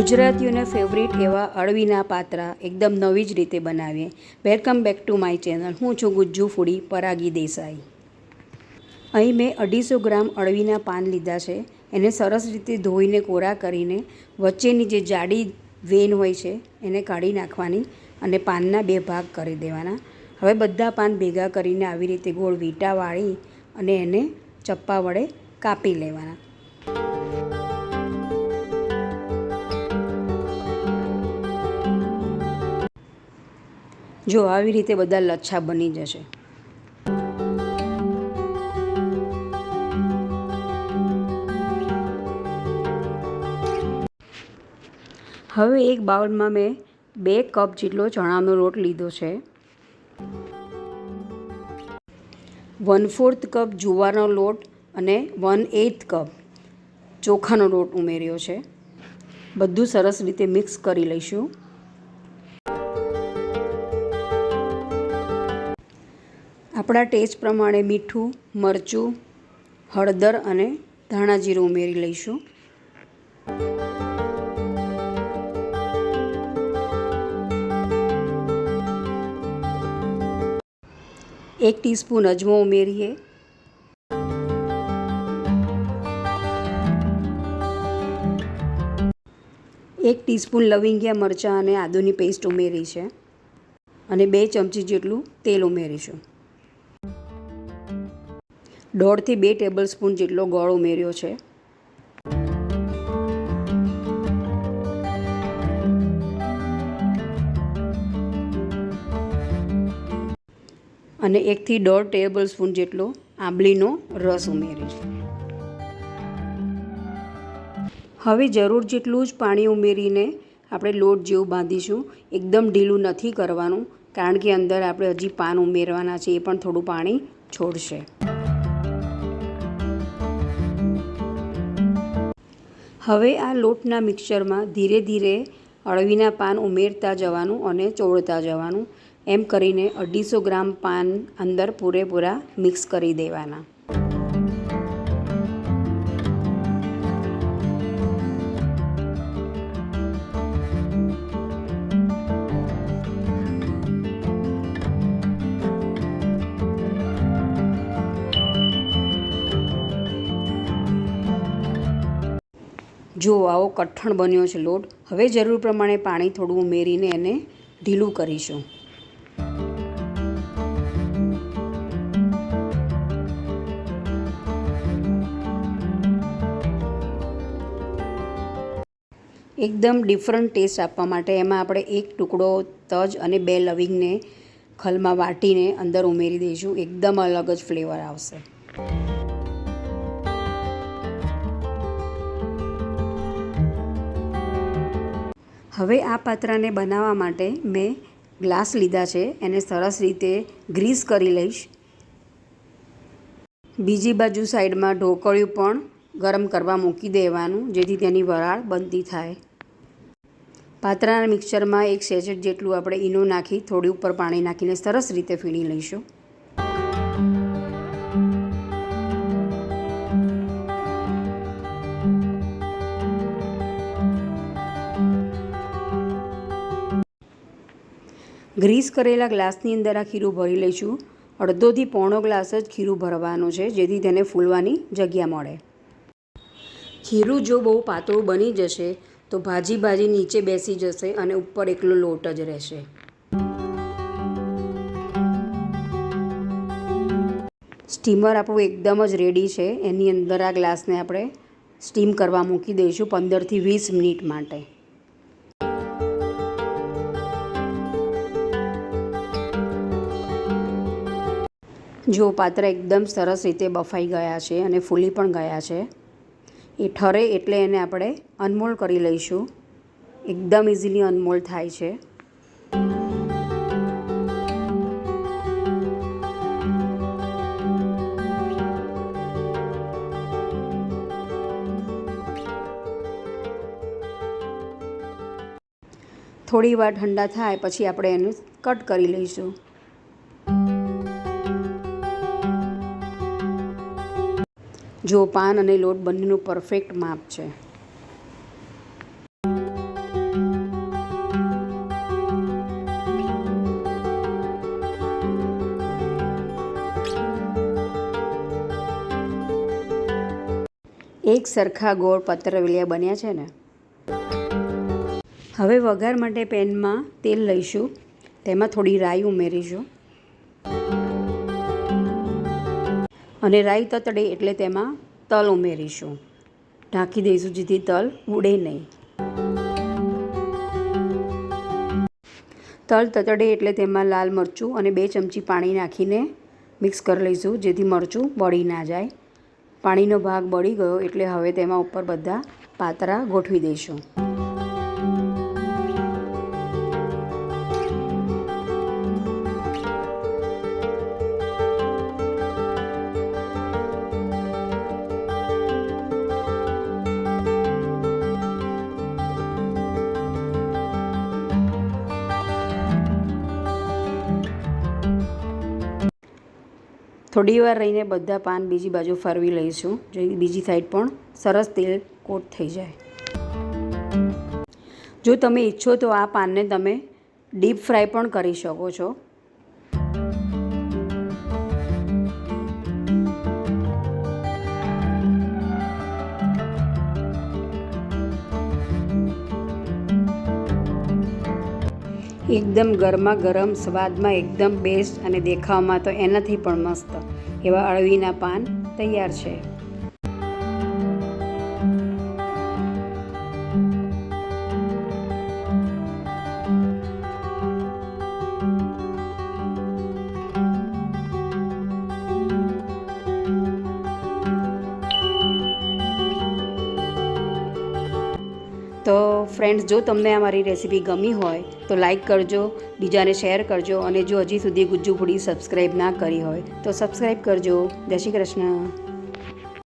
ગુજરાતીઓના favourite એવા અળવીના પાત્રા એકદમ નવી જ રીતે બનાવીએ. Welcome back to my channel હું છું ગુજ્જુ ફૂડી, પરાગી દેસાઈ. અહીં મેં અઢીસો ગ્રામ અળવીના પાન લીધા છે. એને સરસ રીતે ધોઈને કોરા કરીને વચ્ચેની જે જાડી વેન હોય છે, એને કાઢી નાખવાની અને પાનના બે ભાગ કરી દેવાના. હવે બધા પાન ભેગા કરીને આવી રીતે ગોળ વીંટા વાળી અને એને ચપ્પા વડે કાપી લેવાના. જો આવી રીતે બધા લચ્છા બની જશે. હવે એક બાઉલમાં મેં બે કપ જેટલો ચણાનો લોટ લીધો છે. વન ફોર્થ કપ જુવારનો લોટ અને વન એઇથ કપ ચોખાનો લોટ ઉમેર્યો છે. બધું સરસ રીતે મિક્સ કરી લઈશું. આપણા ટેસ્ટ પ્રમાણે મીઠું, મરચું, હળદર અને ધાણા જીરું ઉમેરી લઈશું. એક ટીસ્પૂન અજમો ઉમેરીએ. એક ટીસ્પૂન લવિંગિયા મરચાં અને આદુની પેસ્ટ ઉમેરી છે. અને બે ચમચી જેટલું તેલ ઉમેરીશું. દોઢથી બે ટેબલ સ્પૂન જેટલો ગોળ ઉમેર્યો છે. અને એકથી દોઢ ટેબલ સ્પૂન જેટલો આંબલીનો રસ ઉમેરીશું હવે જરૂર જેટલું જ પાણી ઉમેરીને આપણે લોટ જેવું બાંધીશું. એકદમ ઢીલું નથી કરવાનું, કારણ કે અંદર આપણે હજી પાન ઉમેરવાના છે, એ પણ થોડું પાણી છોડશે. હવે આ લોટના મિક્સરમાં ધીરે ધીરે અળવીના પાન ઉમેરતા જવાનું અને ચોળતા જવાનું, એમ કરીને અઢીસો ગ્રામ પાન અંદર પૂરેપૂરા મિક્સ કરી દેવાના. જો આવો કઠણ બન્યો છે લોટ, હવે જરૂર પ્રમાણે પાણી થોડું ઉમેરીને એને ઢીલું કરીશું. એકદમ ડિફરન્ટ ટેસ્ટ આપવા માટે એમાં આપણે એક ટુકડો તજ અને બે લવિંગને ખલમાં વાટીને અંદર ઉમેરી દઈશું. એકદમ અલગ જ ફ્લેવર આવશે. હવે આ પાત્રને બનાવવા માટે મેં ગ્લાસ લીધા છે. એને સરસ રીતે ગ્રીસ કરી લઈશ. બીજી બાજુ સાઈડમાં ઢોકળિયું પણ ગરમ કરવા મૂકી દેવાનું, જેથી તેની વરાળ બનતી થાય. પાત્રાના મિક્સરમાં એક સેચેટ જેટલું આપણે ઈનો નાખી, થોડી ઉપર પાણી નાખીને સરસ રીતે ફીણી લઈશું. ગ્રીસ કરેલા ગ્લાસની અંદર આ ખીરું ભરી લઈશું. અડધોથી પોણો ગ્લાસ જ ખીરું ભરવાનું છે, જેથી તેને ફૂલવાની જગ્યા મળે. ખીરું જો બહુ પાતળું બની જશે, તો ભાજી ભાજી નીચે બેસી જશે અને ઉપર એકલો લોટ જ રહેશે. સ્ટીમર આપણું એકદમ જ રેડી છે. એની અંદર આ ગ્લાસને આપણે સ્ટીમ કરવા મૂકી દઈશું પંદરથી વીસ મિનિટ માટે. જો પાત્ર એકદમ સરસ રીતે બફાઈ ગયા છે અને ફૂલી પણ ગયા છે. એ ઠરે એટલે એને આપણે અનમોલ કરી લઈશું. એકદમ ઇઝીલી અનમોલ થાય છે. થોડી વાર ઠંડા થાય પછી આપણે એને કટ કરી લઈશું. જો પાન અને લોટ બંનેનું પરફેક્ટ માપ છે. એક સરખા ગોળ પતરવેલિયા બન્યા છે ને? હવે વઘાર માટે પેનમાં તેલ લઈશું. તેમાં થોડી રાઈ ઉમેરીશું. અને રાઈ તતડે એટલે તેમાં તલ ઉમેરીશું. ઢાંકી દઈશું જેથી તલ ઉડે નહીં. તલ તતડે એટલે તેમાં લાલ મરચું અને બે ચમચી પાણી નાખીને મિક્સ કરી લઈશું જેથી મરચું બળી ના જાય. પાણીનો ભાગ બળી ગયો એટલે હવે તેમાં ઉપર બધા પાતરા ગોઠવી દઈશું. થોડી વાર રહીને બધા પાન બીજી બાજુ ફરવી લઈશું. જેથી બીજી સાઈડ પણ સરસ તેલ કોટ થઈ જાય. જો તમે ઈચ્છો તો આ પાનને તમે ડીપ ફ્રાય પણ કરી શકો છો. એકદમ ગરમા ગરમ, સ્વાદમાં એકદમ બેસ્ટ અને દેખાવમાં તો એનાથી પણ મસ્ત એવા અળવીના પાન તૈયાર છે. તો ફ્રેન્ડ્સ જો તમને આ મારી રેસીપી ગમી હોય, તો લાઈક કરજો, બીજાને શેર કરજો અને જો હજી સુધી ગુજ્જુ પૂડી સબસ્ક્રાઈબ ના કરી હોય, તો સબસ્ક્રાઈબ કરજો. જય શ્રી કૃષ્ણ.